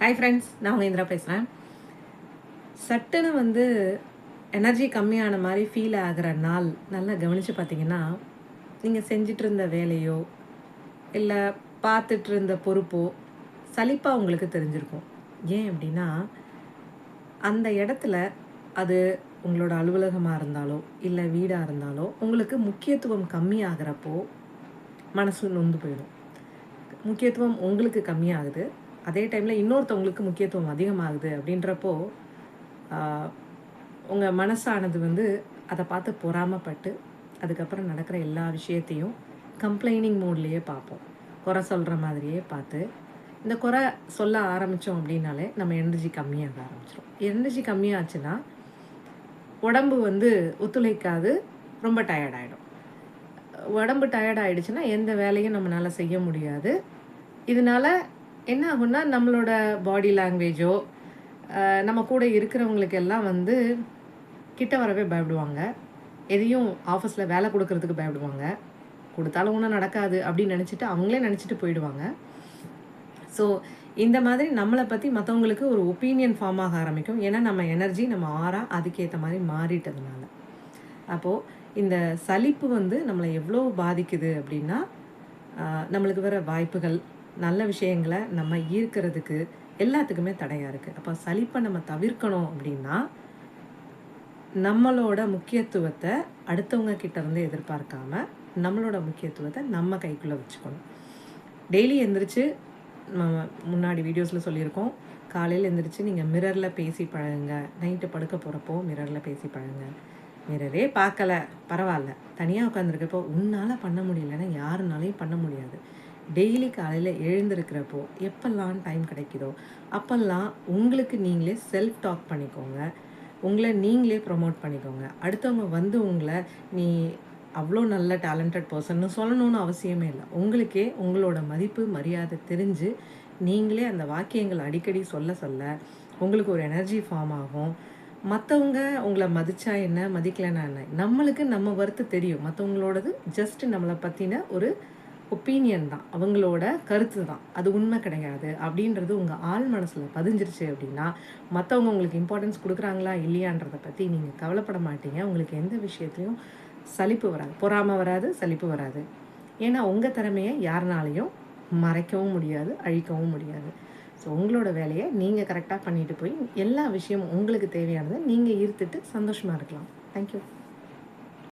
Hi friends நான் உங்கள் இந்திரா பேசுகிறேன் சட்டுன்னு வந்து எனர்ஜி கம்மியான மாதிரி ஃபீல் ஆகிற நாள் நல்லா கவனித்து பார்த்தீங்கன்னா நீங்கள் செஞ்சிட்டு இருந்த வேலையோ இல்லை பார்த்துட்டு இருந்த பொறுப்போ சலிப்பாக உங்களுக்கு தெரிஞ்சிருக்கும். ஏன் அப்படின்னா அந்த இடத்துல அது உங்களோட அலுவலகமாக இருந்தாலோ இல்லை வீடாக இருந்தாலோ உங்களுக்கு முக்கியத்துவம் கம்மியாகிறப்போ மனசு நொந்து போயிடும். முக்கியத்துவம் உங்களுக்கு கம்மியாகுது. அதே டைமில் இன்னொருத்தவங்களுக்கு முக்கியத்துவம் அதிகமாகுது அப்படின்றப்போ உங்கள் மனசானது வந்து அதை பார்த்து பொறாமப்பட்டு அதுக்கப்புறம் நடக்கிற எல்லா விஷயத்தையும் கம்ப்ளைனிங் மோட்லேயே பார்ப்போம். குறை சொல்கிற மாதிரியே பார்த்து இந்த குறை சொல்ல ஆரம்பித்தோம் அப்படின்னாலே நம்ம எனர்ஜி கம்மியாக ஆரம்பிச்சிடும் எனர்ஜி கம்மியாச்சுன்னா உடம்பு வந்து ஒத்துழைக்காது ரொம்ப டயர்ட் ஆகிடும் உடம்பு டயர்ட் ஆகிடுச்சுன்னா எந்த வேலையும் நம்மளால் செய்ய முடியாது. இதனால என்ன ஆகும்னா நம்மளோட பாடி லாங்குவேஜோ நம்ம கூட இருக்கிறவங்களுக்கு எல்லாம் வந்து கிட்ட வரவே பயப்படுவாங்க. எதையும் ஆஃபீஸில் வேலை கொடுக்கறதுக்கு பயப்படுவாங்க. கொடுத்தாலும் ஒன்றும் நடக்காது அப்படின்னு நினச்சிட்டு அவங்களே நினச்சிட்டு போயிடுவாங்க. ஸோ இந்த மாதிரி நம்மளை பற்றி மற்றவங்களுக்கு ஒரு ஒப்பீனியன் ஃபார்ம் ஆக ஆரம்பிக்கும். ஏன்னா நம்ம எனர்ஜி நம்ம ஆறா அதுக்கேற்ற மாதிரி மாறிட்டதுனால. அப்போது இந்த சலிப்பு வந்து நம்மளை எவ்வளோ பாதிக்குது அப்படின்னா நம்மளுக்கு வர வாய்ப்புகள் நல்ல விஷயங்களை நம்ம ஈர்க்கிறதுக்கு எல்லாத்துக்குமே தடையாக இருக்குது அப்போ சலிப்பை நம்ம தவிர்க்கணும் அப்படின்னா நம்மளோட முக்கியத்துவத்தை அடுத்தவங்க கிட்ட இருந்து எதிர்பார்க்காம நம்மளோட முக்கியத்துவத்தை நம்ம கைக்குள்ளே வச்சுக்கணும். டெய்லி எந்திரிச்சு முன்னாடி வீடியோஸில் சொல்லியிருக்கோம். காலையில் எந்திரிச்சு நீங்கள் மிரரில் பேசி பழகுங்க. நைட்டு படுக்க போகிறப்போ மிரரில் பேசி பழகுங்க. மிரரே பார்க்கல பரவாயில்ல. தனியாக உட்காந்துருக்கப்போ உன்னால் பண்ண முடியலன்னா யாருனாலையும் பண்ண முடியாது. டெய்லி காலையில் எழுந்திருக்கிறப்போ எப்பெல்லாம் டைம் கிடைக்குதோ அப்போல்லாம் உங்களுக்கு நீங்களே செல்ஃப் டாக் பண்ணிக்கோங்க. உங்களை நீங்களே ப்ரொமோட் பண்ணிக்கோங்க. அடுத்தவங்க வந்து உங்களை நீ அவ்வளோ நல்ல டேலண்டட் பர்சன்னு சொல்லணும்னு அவசியமே இல்லை. உங்களுக்கே உங்களோட மதிப்பு மரியாதை தெரிஞ்சு நீங்களே அந்த வாக்கியங்கள் அடிக்கடி சொல்ல சொல்ல உங்களுக்கு ஒரு எனர்ஜி ஃபார்ம் ஆகும். மற்றவங்க உங்களை மதிச்சா என்ன மதிக்கலைன்னா என்ன? நம்மளுக்கு நம்ம வருத்து தெரியும். மற்றவங்களோடது ஜஸ்ட் நம்மளை பற்றின ஒரு ஒப்பீனியன் தான். அவங்களோட கருத்து தான். அது உண்மை கிடையாது. அப்படின்றது உங்கள் ஆள் மனசில் பதிஞ்சிருச்சு அப்படின்னா மற்றவங்க உங்களுக்கு இம்பார்ட்டன்ஸ் கொடுக்குறாங்களா இல்லையான்றதை பற்றி நீங்கள் கவலைப்பட மாட்டீங்க. உங்களுக்கு எந்த விஷயத்துலையும் சலிப்பு வராது. பொறாமல் வராது சலிப்பு வராது. ஏன்னா உங்கள் திறமையை யாருனாலையும் மறைக்கவும் முடியாது அழிக்கவும் முடியாது. ஸோ உங்களோட வேலையை நீங்கள் கரெக்டாக பண்ணிட்டு போய் எல்லா விஷயமும் உங்களுக்கு தேவையானதை நீங்கள் ஈர்த்துட்டு சந்தோஷமாக இருக்கலாம். தேங்க்யூ